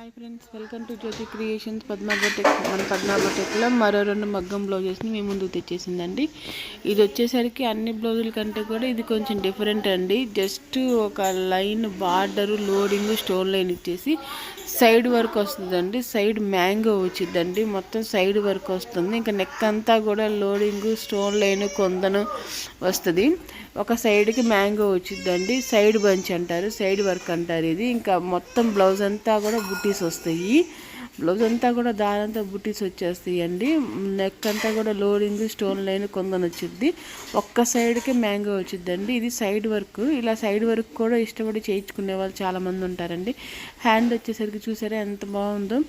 Hi friends welcome to Jyothi Creations Padmabha Tech మన పద్మాభ టెక్లో మరో రెండు మగ్గం బ్లౌజెస్ని మీ ముందుకు తెచ్చేసిందండి. ఇది వచ్చేసరికి అన్ని బ్లౌజుల కంటే కూడా ఇది కొంచెం డిఫరెంట్ అండి. జస్ట్ ఒక line border loading stone line ఇచ్చేసి సైడ్ వర్క్ వస్తుందండి. సైడ్ మ్యాంగో వచ్చిందండి మొత్తం సైడ్ వర్క్ వస్తుంది. ఇంకా నెక్ అంతా కూడా లోడింగ్ స్టోన్ లైన్ కొందను వస్తుంది. ఒక సైడ్కి మ్యాంగో వచ్చిందండి సైడ్ బంచ్ అంటారు. సైడ్ వర్క్ అంటారు ఇది. ఇంకా మొత్తం బ్లౌజ్ అంతా కూడా బుట్టీస్ వస్తాయి బ్లౌజ్ అంతా కూడా దారంతా బుట్టీస్ వచ్చేస్తాయి అండి నెక్ అంతా కూడా లోడింగ్ స్టోన్ లైన్ కొందని వచ్చింది ఒక్క సైడ్కే మ్యాంగో వచ్చిందండి ఇది సైడ్ వర్క్. ఇలా సైడ్ వర్క్ కూడా ఇష్టపడి చేయించుకునే వాళ్ళు చాలామంది ఉంటారండి హ్యాండ్ వచ్చేసరికి చూసారా ఎంత బాగుందో.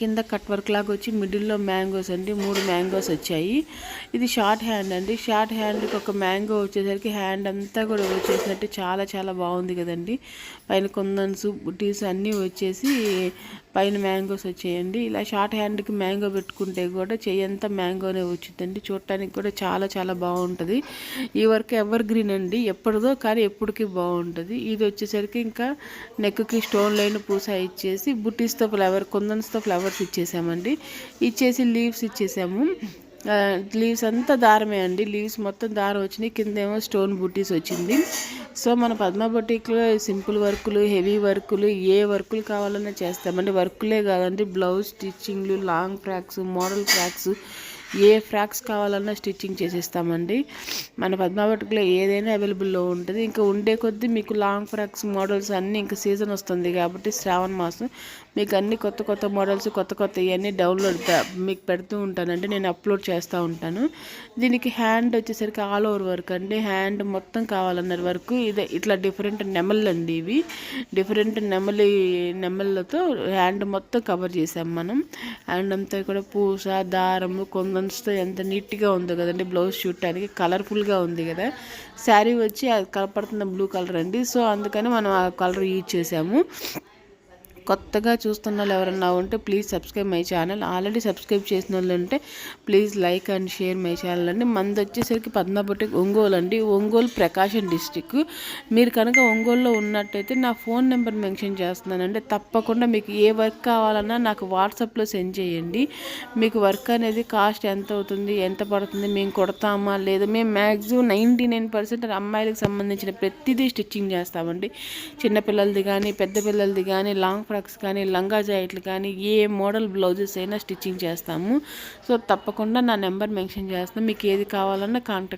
కింద కట్ వర్క్ లాగా వచ్చి మిడిల్లో మ్యాంగోస్ అండి మూడు మ్యాంగోస్ వచ్చాయి. ఇది షార్ట్ హ్యాండ్ అండి. షార్ట్ హ్యాండ్కి ఒక మ్యాంగో వచ్చేసరికి హ్యాండ్ అంతా కూడా వచ్చేసినట్టు చాలా చాలా బాగుంది కదండి. పైన కొందన్స్ బుటీస్ అన్నీ వచ్చేసి పైన మ్యాంగోస్ వచ్చాయండి. ఇలా షార్ట్ హ్యాండ్కి మ్యాంగో పెట్టుకుంటే కూడా చెయ్యంతా మ్యాంగోనే వచ్చిందండి చూడటానికి కూడా చాలా చాలా బాగుంటుంది. ఈ వర్క్ ఎవర్ గ్రీన్ అండి ఎప్పటిదో కానీ ఎప్పటికీ బాగుంటుంది. ఇది వచ్చేసరికి ఇంకా నెక్కి స్టోన్ లైన్ పూస ఇచ్చేసి బుట్టీస్తో ఫ్లవర్ కుందన్స్తో ఫ్లవర్స్ ఇచ్చేసామండి. ఇచ్చేసి లీవ్స్ ఇచ్చేసాము. లీవ్స్ అంతా దారమే అండి. లీవ్స్ మొత్తం దారం వచ్చినాయి. కిందేమో స్టోన్ బుట్టీస్ వచ్చింది. సో మన పద్మ బొటిక్లో సింపుల్ వర్కులు హెవీ వర్కులు ఏ వర్కులు కావాలన్నా చేస్తామండి. వర్కులే కాదండి. బ్లౌజ్ స్టిచ్చింగ్లు లాంగ్ ఫ్రాక్స్ మోడల్ ఫ్రాక్స్ ఏ ఫ్రాక్స్ కావాలన్నా స్టిచ్చింగ్ చేసేస్తామండి. మన పద్మావతిలో ఏదైనా అవైలబుల్లో ఉంటుంది. ఇంకా ఉండే కొద్దీ మీకు లాంగ్ ఫ్రాక్స్ మోడల్స్ అన్నీ ఇంకా సీజన్ వస్తుంది కాబట్టి శ్రావణ మాసం మీకు అన్ని కొత్త కొత్త మోడల్స్ కొత్త కొత్త ఇవన్నీ డౌన్లోడ్ మీకు పెడుతూ ఉంటానండి. నేను అప్లోడ్ చేస్తూ ఉంటాను. దీనికి హ్యాండ్ వచ్చేసరికి ఆల్ ఓవర్ వర్క్ అండి. హ్యాండ్ మొత్తం కావాలన్నారు వర్క్ ఇదే ఇట్లా డిఫరెంట్ నెమళ్ళు అండి ఇవి. డిఫరెంట్ నెమలి నెమళ్ళతో హ్యాండ్ మొత్తం కవర్ చేసాం మనం. హ్యాండ్ అంతా కూడా పూస దారము కొందం స్టోన్స్తో ఎంత నీట్గా ఉందో కదండి బ్లౌజ్ చూడటానికి కలర్ఫుల్గా ఉంది కదా. శారీ వచ్చి అది కనపడుతున్న బ్లూ కలర్ అండి. సో అందుకని మనం ఆ కలర్ యూజ్ చేసాము. కొత్తగా చూస్తున్న వాళ్ళు ఎవరన్నా ఉంటే please subscribe my channel already subscribe చేసిన వాళ్ళు ఉంటే please like and share my channel అండి. మనది వచ్చేసరికి పద్మాపట్టి ఒంగోలు అండి. ఒంగోలు ప్రకాశం డిస్టిక్ మీరు కనుక ఒంగోలులో ఉన్నట్టయితే నా ఫోన్ నెంబర్ మెన్షన్ చేస్తున్నానండి. తప్పకుండా మీకు ఏ వర్క్ కావాలన్నా నాకు వాట్సాప్లో సెండ్ చేయండి. మీకు వర్క్ అనేది కాస్ట్ ఎంత అవుతుంది ఎంత పడుతుంది మేము కొడతామా లేదా? మేము మ్యాక్సిమం నైంటీ నైన్ పర్సెంట్ అమ్మాయిలకు సంబంధించిన ప్రతిదీ స్టిచ్చింగ్ చేస్తామండి. చిన్నపిల్లలది కానీ పెద్ద పిల్లలది కానీ లాంగ్ ఫ్రాక్స్ కానీ లంగా జాయిట్లు కానీ ఏ మోడల్ బ్లౌజెస్ అయినా స్టిచ్చింగ్ చేస్తాము. సో తప్పకుండా నా నెంబర్ మెన్షన్ చేస్తాను. మీకు ఏది కావాలన్నా కాంటాక్ట్